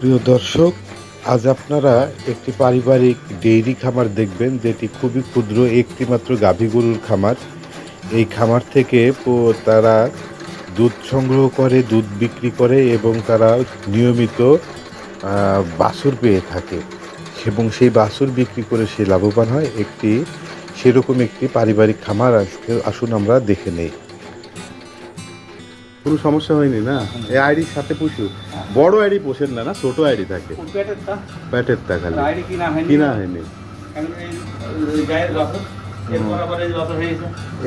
প্রিয় দর্শক, আজ আপনারা একটি পারিবারিক ডেইরি খামার দেখবেন, যেটি খুবই ক্ষুদ্র একটি মাত্র গাভী গরুর খামার। এই খামার থেকে তারা দুধ সংগ্রহ করে, দুধ বিক্রি করে এবং তারা নিয়মিত বাছুর পেয়ে থাকে এবং সেই বাছুর বিক্রি করে সে লাভবান হয়। একটি, সেরকম একটি পারিবারিক খামার আসুন আমরা দেখে নেই। কোনো সমস্যা হয়নি না? এই আইডির সাথে পুষু বড় আইডি পোষেন না না ছোট আইডি থাকে। প্যাটের টা খালি। কিনা হয়নি?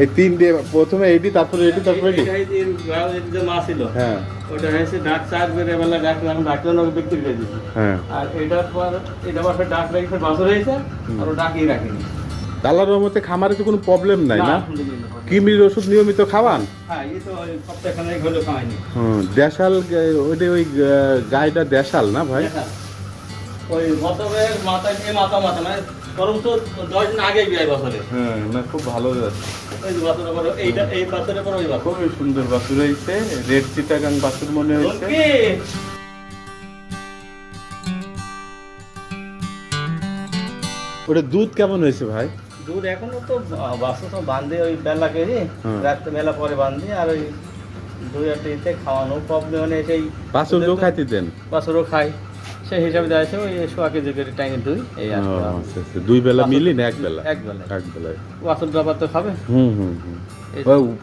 এই তিনটে প্রথমে তারপরে এটি তারপরে এটি যে মা ছিল। হ্যাঁ। ওটা হয়েছে ডাক চার বেড়ে বেলা ডাক এখন ডাক্তার লোক বিক্রি করে দিচ্ছে হ্যাঁ। আর এটার পর এটা ডাক হয়েছে আর ও রাখেনি। তালার রহমতে খামারে তো কোনো প্রবলেম নাই না কিমির ওষুধ নিয়মিত খাওয়ান? হ্যাঁ হুম দেশাল ওইটা ওই গাইটা দেশাল না ভাই? ওই মাথা মাথা মাথা মানে বরং তো দশ দিন আগে বিয়ে বছরে। হ্যাঁ না খুব ভালো খুবই সুন্দর বাছুর হয়েছে রেড চিটাগাং বাছুর মনে হয়েছে। ওটা দুধ কেমন হয়েছে ভাই? দুধ এখনও তো বাসা তো বান্ধে ওই বেলা কেজি। রাত্রে মেলা পরে বান্ধি আর ওই দুই একটা ইতে খাওয়ানো প্রবলেম মানে সেই বাছুরকেও খাইতে দেন? বাছরও খাই সেই হিসাবে যাচ্ছে ওই সোয়া কেজি করে টাইমে দুই এই আচ্ছা, আচ্ছা। দুই বেলা মিলি না এক বেলা? এক বেলা এক বেলায়। বাছর ব্যাপার তো খাবে। হুম হুম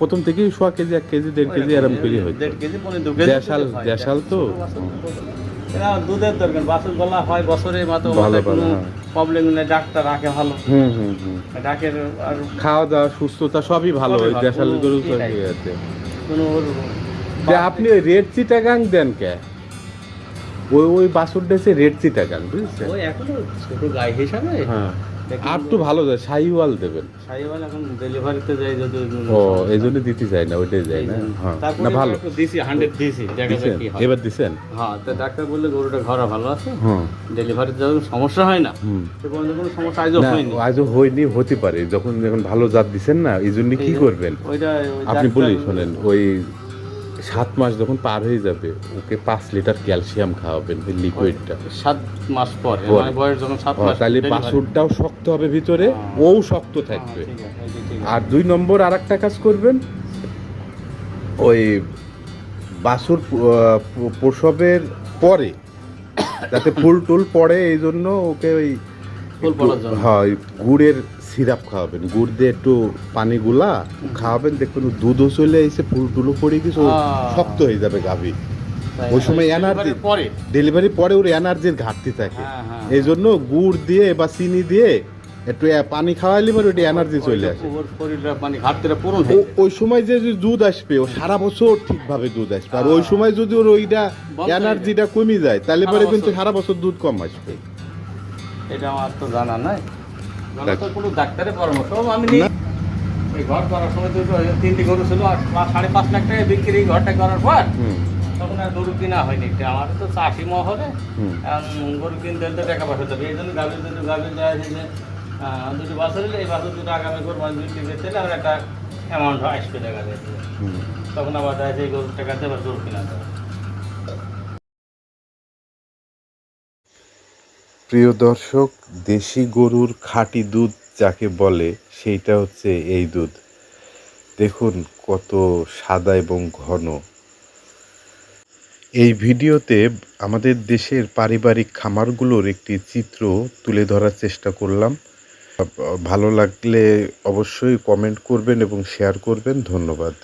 প্রথম থেকেই সোয়া কেজি এক কেজি দেড় কেজি এরম করে হইতো। দেড় কেজি পনেরো দু কেজি দেশাল দেশাল তো? এরা দুধের দরকার। বাছর গলা হয় বছরে মাত্র মাথায় কোনো ভালো, হ্যাঁ। প্রবলেম নেই ডাক্তার রাখে ভালো। হুম হুম হুম। ডাকের আর খাওয়া দাওয়া সুস্থতা সবই ভালো সবই ওই দেশাল গরু কোনো আপনি রেড চিটাগাং দেন কে? ওই ওই রেড বুঝছেন? ওই এখনও ছোট গাই হিসাবে হ্যাঁ। আর একটু ভালো যায় সাইওয়াল দেবেন। সাইওয়াল এখন ডেলিভারিতে যাই যদি ও এই জন্য দিতে চাই না ওইটাই যায় না। হ্যাঁ। না ভালো। দিছি হান্ড্রেড দিছি দেখা যাক কি হয়। এবার দিছেন? হ্যাঁ তো ডাক্তার বললে গরুটা ঘরে ভালো আছে? হুম ডেলিভারিতে যখন সমস্যা হয় না সে পর্যন্ত কোনো সমস্যা আজও হয়নি। আজও হয়নি হতে পারে। যখন যখন ভালো জাত দিছেন না এই জন্য কি করবেন? ওইটা ওই আপনি বলি শোনেন ওই সাত মাস যখন পার হয়ে যাবে ওকে পাঁচ লিটার ক্যালসিয়াম খাওয়াবেন ওই লিকুইডটা সাত মাস পরে। মানে বয়স যখন সাত মাস তাহলে বাছুরটাও শক্ত হবে ভিতরে হ্যাঁ। ও শক্ত হ্যাঁ, থাকবে ঠিক আছে, এই যে ঠিক আছে। আর দুই নম্বর আর একটা কাজ করবেন ওই বাছুর প্রসবের পরে যাতে ফুল টুল পড়ে এই জন্য ওকে ওই হ্যাঁ গুড়ের সিরাপ খাওয়াবেন। গুড় দিয়ে একটু পানি গুলা খাওয়াবেন দেখবেন দুধও চলে এসে ফুল টুলও পড়ে কিছু আহ। শক্ত হয়ে যাবে গাভী। ওই সময় এনার্জি পরে? ডেলিভারি পরে ওর এনার্জির ঘাটতি থাকে। হ্যাঁ, হ্যাঁ। এই জন্য গুড় দিয়ে বা চিনি দিয়ে একটু পানি খাওয়াইলে মানে ওটি এনার্জি চলে আসে। মানে হয়। ওই সময় যে দুধ আসবে ও সারা বছর ঠিকভাবে দুধ আসবে। আর ওই সময় যদি ওর ওইটা এনার্জিটা কমে যায় তাহলে পরে কিন্তু সারা বছর দুধ কম আসবে। এটা আমার তো জানা নাই। কোনো ডাক্তারের পরামর্শ আমি নিই এই ঘর করার সময় দুটো তিনটি গরু ছিল আর সাড়ে পাঁচ লাখ টাকা বিক্রি ঘরটা করার পর তখন আর গরু কিনা হয়নি। এটা আমার তো চাষি মহলে গরু কিনতে তো টাকা পয়সা দেবে। এই জন্য গাভীর দুটো গাভীর দেওয়া আহ, দুটো বাছর হলে এই বাছর দুটো আগামী গরু মানে দুইটি বেচতে হলে আমার একটা অ্যামাউন্ট আসবে দেখা যাচ্ছে তখন আবার দেখা যায় গরুর টাকাতে আবার গরু কিনা যাবে প্রিয় দর্শক, দেশি গরুর খাঁটি দুধ যাকে বলে, সেইটা হচ্ছে এই দুধ। দেখুন কত সাদা এবং ঘন। এই ভিডিওতে আমাদের দেশের পারিবারিক খামারগুলোর একটি চিত্র তুলে ধরার চেষ্টা করলাম। ভালো লাগলে অবশ্যই কমেন্ট করবেন এবং শেয়ার করবেন। ধন্যবাদ।